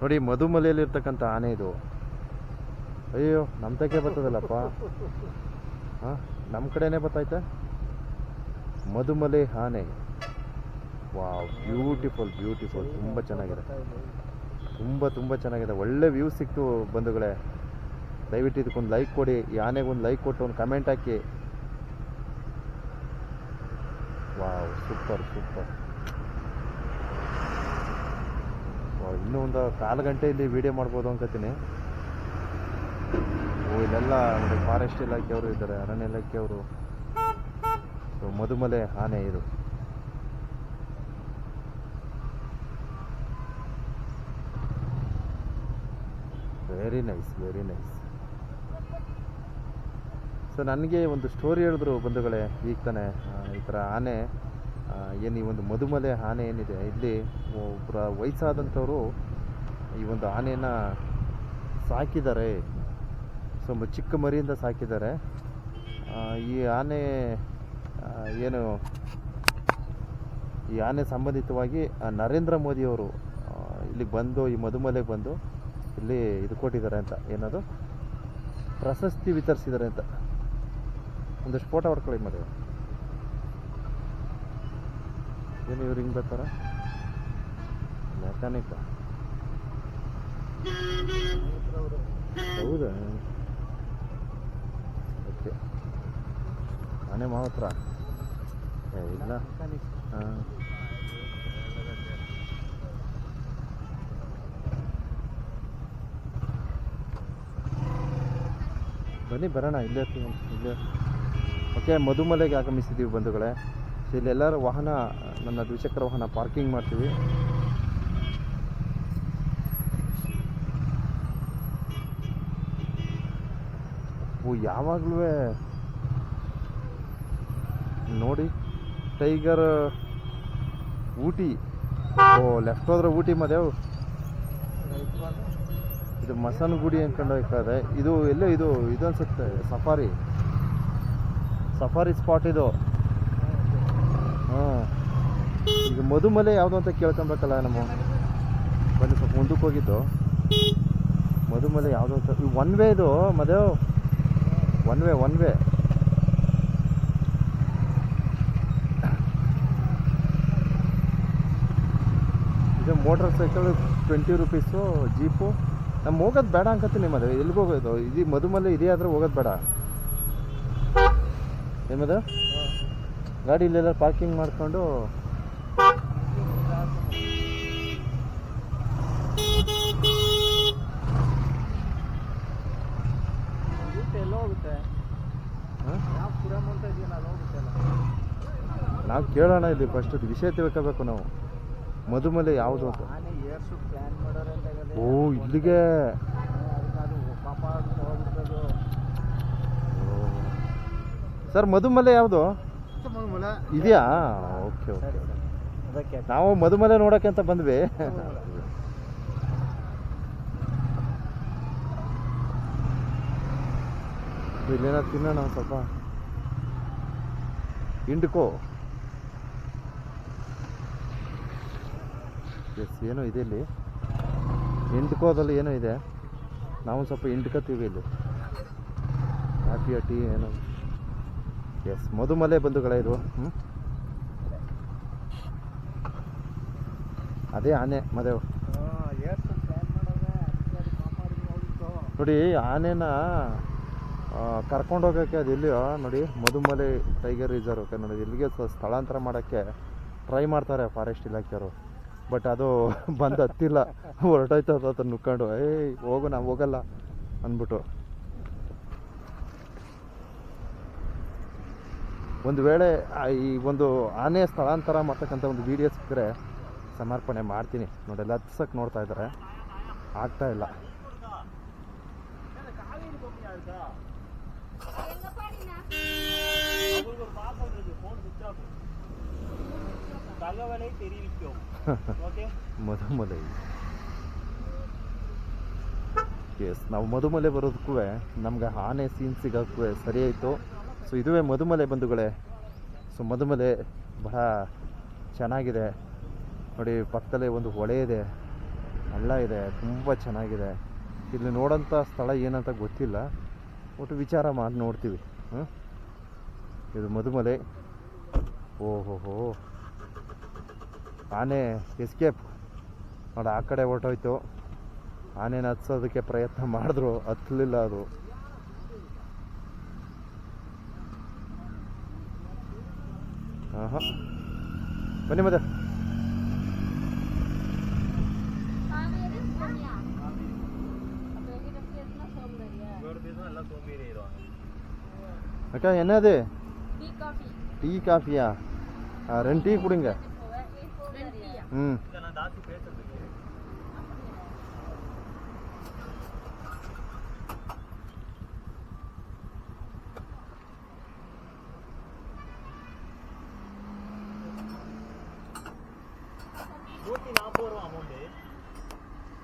ನೋಡಿ, ಮಧುಮಲೆಯಲ್ಲಿರ್ತಕ್ಕಂಥ ಆನೆ ಇದು. ಅಯ್ಯೋ ನಮ್ಮ ತಕ್ಕೆ ಬರ್ತದಲ್ಲಪ್ಪ. ಹಾಂ ನಮ್ಮ ಕಡೆನೇ ಬರ್ತೈತೆ? ಮಧುಮಲೆ ಆನೆ. ವಾವ್, ಬ್ಯೂಟಿಫುಲ್ ಬ್ಯೂಟಿಫುಲ್, ತುಂಬ ಚೆನ್ನಾಗಿದೆ. ತುಂಬ ತುಂಬ ಚೆನ್ನಾಗಿದೆ. ಒಳ್ಳೆ ವ್ಯೂ ಸಿಕ್ತು ಬಂಧುಗಳೇ. ದಯವಿಟ್ಟು ಇದಕ್ಕೊಂದು ಲೈಕ್ ಕೊಡಿ. ಈ ಆನೆಗೆ ಒಂದು ಲೈಕ್ ಕೊಟ್ಟು ಒಂದು ಕಮೆಂಟ್ ಹಾಕಿ. ವಾವ್, ಸೂಪರ್ ಸೂಪರ್ ವಾವ್, ಇನ್ನೂ ಒಂದು ಕಾಲು ಗಂಟೆ ಇಲ್ಲಿ ವಿಡಿಯೋ ಮಾಡ್ಬೋದು ಅನ್ಕೋತೀನಿ. ಓ, ಇಲ್ಲೆಲ್ಲ ನೋಡಿ ಫಾರೆಸ್ಟ್ ಇಲಾಖೆಯವರು ಇದ್ದಾರೆ, ಅರಣ್ಯ ಇಲಾಖೆಯವರು ಸೊ ಮಧುಮಲೆ ಆನೆ ಇದು. Very nice very nice so ನನಗೆ ಒಂದು ಸ್ಟೋರಿ ಹೇಳಿದ್ರು ಬಂಧುಗಳೇ, ಈಗ ತಾನೆ ಈ ಥರ ಆನೆ. ಏನು ಈ ಒಂದು ಮಧುಮಲೆ ಆನೆ ಏನಿದೆ, ಇಲ್ಲಿ ಒಬ್ಬರ ವಯಸ್ಸಾದಂಥವರು ಈ ಒಂದು ಆನೆಯನ್ನು ಸಾಕಿದ್ದಾರೆ. ಸೊ ಚಿಕ್ಕ ಮರಿಯಿಂದ ಸಾಕಿದ್ದಾರೆ. ಈ ಆನೆ ಏನು, ಈ ಆನೆ ಸಂಬಂಧಿತವಾಗಿ ನರೇಂದ್ರ ಮೋದಿಯವರು ಇಲ್ಲಿಗೆ ಬಂದು, ಈ ಮಧುಮಲೆಗೆ ಬಂದು, ಇಲ್ಲಿ ಇದು ಕೊಟ್ಟಿದ್ದಾರೆ ಅಂತ. ಏನದು? ಪ್ರಶಸ್ತಿ ವಿತರಿಸಿದ್ದಾರೆ ಅಂತ. ಒಂದಷ್ಟು ಫೋಟೋ ಹೊಡ್ಕೊಳ್ಳಿ ಮದುವೆ ಏನು ಇವ್ರು ಹಿಂಗೆ ಬರ್ತಾರ? ಮೆಕ್ಯಾನಿಕ್ ಹೌದಾ? ಓಕೆ ಮನೆ ಮಾತ್ರ ಏ, ಇಲ್ಲ. ಹಾಂ. ಬನ್ನಿ, ಬರೋಣ. ಇಲ್ಲೇ ಇಲ್ಲೇ ಓಕೆ ಮಧುಮಲೆಗೆ ಆಗಮಿಸಿದ್ದೀವಿ ಬಂಧುಗಳೇ. ಇಲ್ಲೆಲ್ಲರೂ ವಾಹನ, ನನ್ನ ದ್ವಿಚಕ್ರ ವಾಹನ ಪಾರ್ಕಿಂಗ್ ಮಾಡ್ತೀವಿ. ಯಾವಾಗಲೂ ನೋಡಿ ಟೈಗರ್ ಊಟಿ. ಓ ಲೆಫ್ಟ್ ಹೋದ್ರೆ ಊಟಿ ಮದೇವ್ ಇದು ಮಸನಗುಡಿ ಅಂದ್ಕೊಂಡು ಹೋಗ್ತದೆ ಇದು ಎಲ್ಲೋ ಇದು ಇದು ಅನ್ಸುತ್ತೆ ಸಫಾರಿ ಸಫಾರಿ ಸ್ಪಾಟ್ ಇದು. ಹಾಂ. ಈಗ ಮಧುಮಲೆ ಯಾವುದು ಅಂತ ಕೇಳ್ಕೊಬೇಕಲ್ಲ ನಮ್ಮ ಬನ್ನಿ ಸ್ವಲ್ಪ ಮುಂದಕ್ಕೆ ಹೋಗಿದ್ದು. ಮಧುಮಲೆ ಯಾವುದು ಅಂತ. ಒನ್ ವೇ ಇದು ಮದೇವ್ ಒನ್ ವೇ ಒನ್ ವೇ ಇದು motorcycle twenty rupees jeep ನಮ್ಗೆ ಹೋಗೋದು ಬೇಡ ಅನ್ಕತ್ತೀನಿ ಮದುವೆ ಎಲ್ಲಿಗೆ ಹೋಗೋದು? ಇದು ಮಧುಮಲೆ ಇದೆಯಾದ್ರೆ ಹೋಗೋದು ಬೇಡ. ಏಮದ ಗಾಡಿ ಇಲ್ಲೆಲ್ಲ ಪಾರ್ಕಿಂಗ್ ಮಾಡ್ಕೊಂಡು ನಾವು ಕೇಳೋಣ ಇಲ್ಲಿ ಫಸ್ಟ್ ವಿಷಯ ತಿಳ್ಕೋಬೇಕು ನಾವು. ಮಧುಮಲೆ ಯಾವುದು ಅಂತ? ಓ ಇಲ್ಲಿಗೆ? ಸರ್ ಮಧುಮಲೆ ಯಾವುದು? ಇದೆಯಾ? Okay okay. ಅದಕ್ಕೆ. ನಾವು ಮಧುಮಲೆ ನೋಡಕ್ಕೆ ಅಂತ ಬಂದ್ವಿ. ಇಲ್ಲೇನ ತಿನ್ನೋಣ ಸ್ವಲ್ಪ. ಹಿಂಡ್ಕೋ. ಎಸ್ ಏನೋ ಇದೆ ಇಲ್ಲಿ. ಹಿಂಡ್ಕೋದಲ್ಲಿ ಏನೋ ಇದೆ. ನಾವು ಸ್ವಲ್ಪ ಇಂಡ್ಕೋತೀವಿ ಇಲ್ಲಿ. ಕಾಫಿ ಟೀ ಏನೋ. ಎಸ್ ಮಧುಮಲೆ ಬಂಧುಗಳೇ ಇದು. ಅದೇ ಆನೆ ಮದೇವ್ ನೋಡಿ, ಆನೆನ ಕರ್ಕೊಂಡು ಹೋಗೋಕ್ಕೆ ಅದು ಎಲ್ಲಿಯೋ, ನೋಡಿ, ಮಧುಮಲೆ ಟೈಗರ್ ರಿಸರ್ವ್ ಓಕೆ ನೋಡಿ, ಇಲ್ಲಿಗೆ ಸ್ಥಳಾಂತರ ಮಾಡೋಕ್ಕೆ ಟ್ರೈ ಮಾಡ್ತಾರೆ ಫಾರೆಸ್ಟ್ ಇಲಾಖೆಯವರು. ಬಟ್ ಅದು ಬಂದು ಹತ್ತಿಲ್ಲ. ಹೊರಟೋಯ್ತು ಅದು ನುಕ್ಕೊಂಡು ಏಯ್, ಹೋಗು, ನಾವು ಹೋಗಲ್ಲ, ಅಂದ್ಬಿಟ್ಟು. ಒಂದು ವೇಳೆ ಈ ಒಂದು ಆನೆ ಸ್ಥಳಾಂತರ ಮಾಡ್ತಕ್ಕಂಥ ಒಂದು ವಿಡಿಯೋ ಸಿಕ್ಕರೆ ಸಮರ್ಪಣೆ ಮಾಡ್ತೀನಿ. ನೋಡೆಲ್ಲ ಹತ್ಸಕ್ಕೆ ನೋಡ್ತಾ ಇದ್ದಾರೆ. ಆಗ್ತಾ ಇಲ್ಲ. ಮಧುಮಲೆ. ಎಸ್ ನಾವು ಮಧುಮಲೆ ಬರೋದಕ್ಕೂ ನಮ್ಗೆ ಆನೆ ಸೀನ್ ಸಿಗೋಕ್ಕೂ ಸರಿಯಾಯಿತು. ಸೊ ಇದುವೇ ಮಧುಮಲೆ ಬಂಧುಗಳೇ. ಸೊ ಮಧುಮಲೆ ಬಹಳ ಚೆನ್ನಾಗಿದೆ. ನೋಡಿ, ಪಕ್ಕದಲ್ಲೇ ಒಂದು ಹೊಳೆ ಇದೆ. ಹಳ್ಳ ಇದೆ. ತುಂಬ ಚೆನ್ನಾಗಿದೆ. ಇಲ್ಲಿ ನೋಡೋಂಥ ಸ್ಥಳ ಏನಂತ ಗೊತ್ತಿಲ್ಲ. ಒಟ್ಟು ವಿಚಾರ ಮಾಡಿ ನೋಡ್ತೀವಿ. ಹ್ಞೂ ಇದು ಮಧುಮಲೆ. ಓಹೋಹೋ. ಆನೆ ಎಸ್ಕೇಪ್ ನೋಡಿ, ಆ ಕಡೆ ಹೊರಟೋಯ್ತು. ಆನೆನ ಹತ್ಸೋದಕ್ಕೆ ಪ್ರಯತ್ನ ಮಾಡಿದ್ರು. ಹತ್ತಲಿಲ್ಲ ಅದು. ஆஹா. பண்ணி மதர் அக்கா என்னது? டீ காஃபியா? ரெண்டு டீ குடுங்க. ம்.